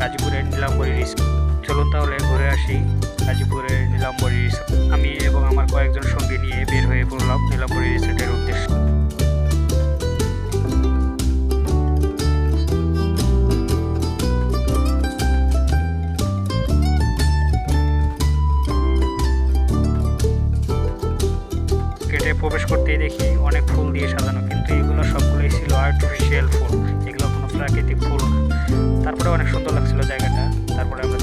গাজীপুরের নীলাম্বরী রিসোর্ট চলুন তাহলে ঘুরে আসি গাজীপুরের নীলাম্বরী রিসোর্ট আমি এবং আমার কয়েকজন সঙ্গী নিয়ে বের হয়ে পড়লাম নীলাম্বরী রিসোর্টের উদ্দেশ্যে। গেটে প্রবেশ করতেই দেখি অনেক ফুল দিয়ে সাজানো, কিন্তু এগুলো সবগুলোই ছিল আর্টিফিশিয়াল ফুল। এগুলো কোনো প্রাকৃতিক ফুল তারপরে অনেক সুন্দর লাগছিল জায়গাটা। তারপরে আমরা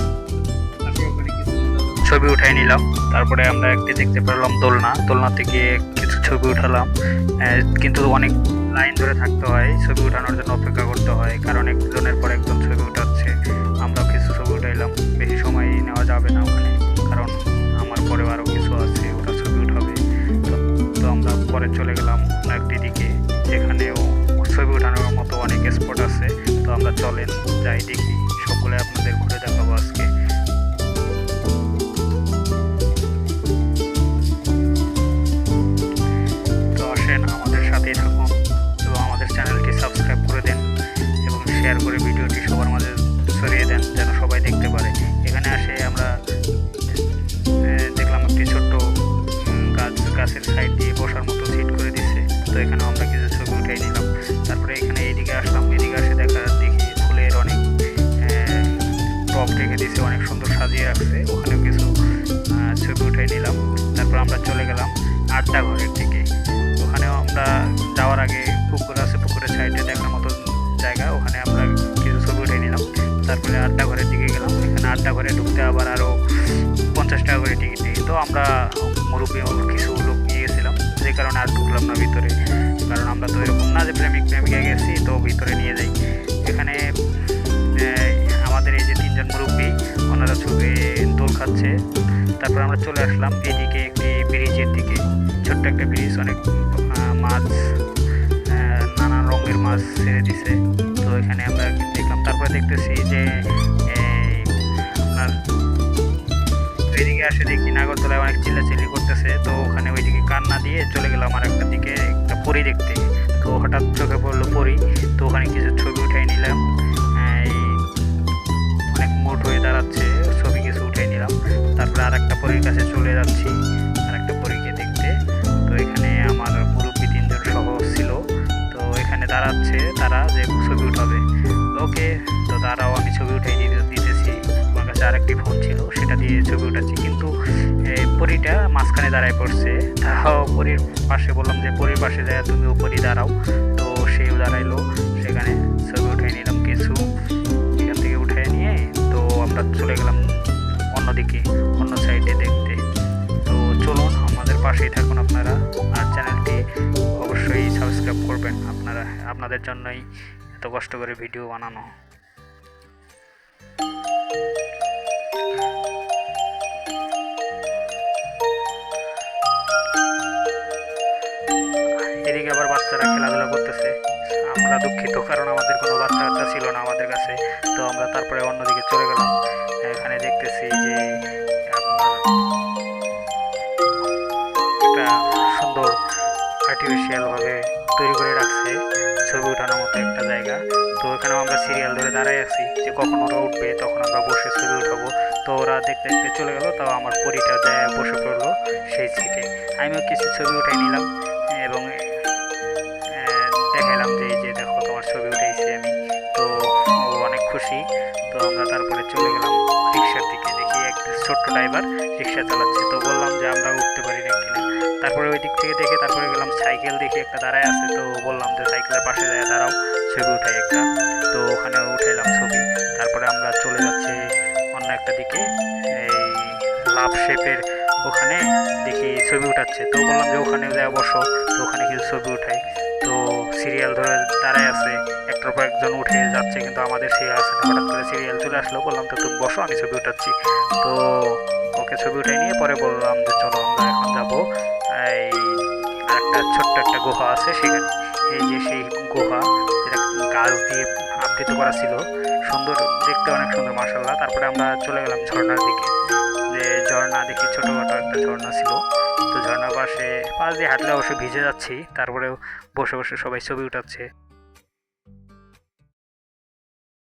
ছবি উঠাই নিলাম। তারপরে আমরা একটি দেখতে পেলাম দোলনা। দোলনাতে গিয়ে কিছু ছবি উঠালাম। কিন্তু অনেক লাইন ধরে থাকতে হয়। ছবি উঠানোর জন্য অপেক্ষা করতে হয়। কারণ একজনের পর একজন ছবি উঠাচ্ছে। আমরা কিছু ছবি উঠাইলাম। বেশি সময় নেওয়া যাবে না ওখানে। কারণ আমার পরেও আরও কিছু আছে। ওরা ছবি উঠাবে। তো আমরা পরে চলে গেলাম একটি দিকে। যেখানেও ছবি ওঠানোর মতো অনেক স্পট আছে। আমরা চলেন, যাই, দেখি। সকলে আপনাদের ঘুরে দেখাবো আজকে। তো আসেন, আমাদের সাথেই থাকুন এবং আমাদের চ্যানেলটি সাবস্ক্রাইব করে দেন এবং শেয়ার করে ভিডিওটি সবার মাঝে ছড়িয়ে দেন, যেন সবাই দেখতে পারে। এখানে আসে আমরা দেখলাম একটি ছোট্ট গাছ, গাছের সাইড দিয়ে বসার মতো সিট করে দিছে। তো এখানে টপ রেখে দিছে অনেক সুন্দর সাজিয়ে রাখছে। ওখানেও কিছু ছবি উঠাই নিলাম। তারপর আমরা চলে গেলাম আড্ডা ঘরের দিকে। ওখানেও আমরা যাওয়ার আগে পুকুর আছে, পুকুরের সাইডে দেখার মতো জায়গা। ওখানে আমরা কিছু ছবি উঠে নিলাম। তারপরে আড্ডা ঘরের দিকে গেলাম। এখানে আড্ডা ঘরে ঢুকতে আবার আরও পঞ্চাশ টাকা করে টিকিট নেই। তো আমরা মুরব্বী কিছু লোক নিয়ে গেছিলাম। যে কারণে আর ঢুকলাম না ভিতরে। কারণ আমরা তো এরকম না যে প্রেমিক প্রেমিকা গেছি, তো ভিতরে নিয়ে যাই। এখানে ওনারা ছবি দোল খাচ্ছে। তারপর আমরা চলে আসলাম এদিকে একটি ব্রিজের দিকে। ছোট্ট একটা ব্রিজ, অনেক মাছ নানান রঙের মাছ ছেড়ে দিছে। তো এখানে আমরা দেখলাম। তারপরে দেখতেছি যে আপনার ওইদিকে আসে দেখি নাগরদোলায় অনেক চিল্লাচিল্লি করতেছে। তো ওখানে ওইদিকে কান্না দিয়ে চলে গেলাম আর একটা দিকে, একটা পরি দেখতে। তো হঠাৎ চোখে পড়ল পরি। তো ওখানে কিছু ছবি যাচ্ছি আর একটা পরীকে দেখতে। তো এখানে আমার মুরব্বী তিনজন সহ ছিল। তো এখানে দাঁড়াচ্ছে তারা যে ছবি উঠাবে। ওকে, তো তারাও আমি ছবি উঠাই দিতে দিতেছি। আমার কাছে আরেকটি ফোন ছিল, সেটা দিয়ে ছবি উঠাচ্ছি। কিন্তু পরীটা মাঝখানে দাঁড়ায় পড়ছে। তাও পরীর পাশে বললাম যে, পরীর পাশে যায় তুমিও পরী দাঁড়াও। তো পাশেই থাকুন আপনারা। আর চ্যানেলটি অবশ্যই সাবস্ক্রাইব করবেন আপনারা, আপনাদের জন্যই এত কষ্ট করে ভিডিও বানানো। এদিকে আবার বাচ্চারা খেলাধুলা করতেছে। আমরা দুঃখিত, কারণ আমাদের কোনো বাচ্চা বাচ্চা ছিল না আমাদের কাছে। তো আমরা তারপরে অন্যদিকে চলে গেলাম। এখানে দেখতেছি যে আপনার আর্টিফিশিয়ালভাবে তৈরি করে রাখছে ছবি ওঠানোর মতো একটা জায়গা। তো এখানেও আমরা সিরিয়াল ধরে দাঁড়াই আছি যে কখন ওরা উঠবে, তখন আমরা বসে ছবি উঠাবো। তো ওরা দেখতে দেখতে চলে গেলো, তাও আমার পরিটা বসে পড়ল সেই সিটে আমিও কিছু ছবি উঠাই নিলাম এবং দেখালাম যে যে দেখো তোমার ছবি উঠেছি আমি। তো ও অনেক খুশি। তো আমরা তারপরে চলে গেলাম ছোট্ট ড্রাইভার রিক্সা চালাচ্ছে। তো বললাম যে আমরা উঠতে পারি না কিনা। তারপরে ওই দিক থেকে দেখে তারপরে গেলাম, সাইকেল দেখে একটা দাঁড়ায় আছে। তো বললাম যে সাইকেলের পাশে যায়, দাঁড়াও, ছবি উঠাই একটা। তো ওখানে উঠাইলাম ছবি। তারপরে আমরা চলে যাচ্ছি অন্য একটা দিকে, এই লাভ শেপের ওখানে দেখি ছবি উঠাচ্ছে। তো বললাম যে ওখানে যায়, বসো। তো ওখানে কিছু ছবি উঠাই। তো সিরিয়াল ধরে দাঁড়ায় আছে। একটার পর একজন উঠে যাচ্ছে, কিন্তু আমাদের আছে না। হঠাৎ করে সিরিয়াল চলে আসলো, বললাম, তো তুমি বসো, আমি ছবি উঠাচ্ছি। তো ওকে ছবি উঠাই নিয়ে পরে বললাম যে, চলো, আমরা এখন যাব। এই একটা ছোট্ট একটা গুহা আছে সেখানে। এই যে সেই গুহা, যেটা গাছ দিয়ে আবৃত করা ছিল, সুন্দর, দেখতে অনেক সুন্দর মাসাল্লাহ তারপরে আমরা চলে গেলাম ঝর্ণার দিকে। যে ঝর্ণা দেখি ছোটোখাটো ঝর্ণা ছিল। তো ঝর্ণার পাশে পাশ দিয়ে হাঁটলে অবশ্যই ভিজে যাচ্ছি। তারপরেও বসে বসে সবাই ছবি উঠাচ্ছে।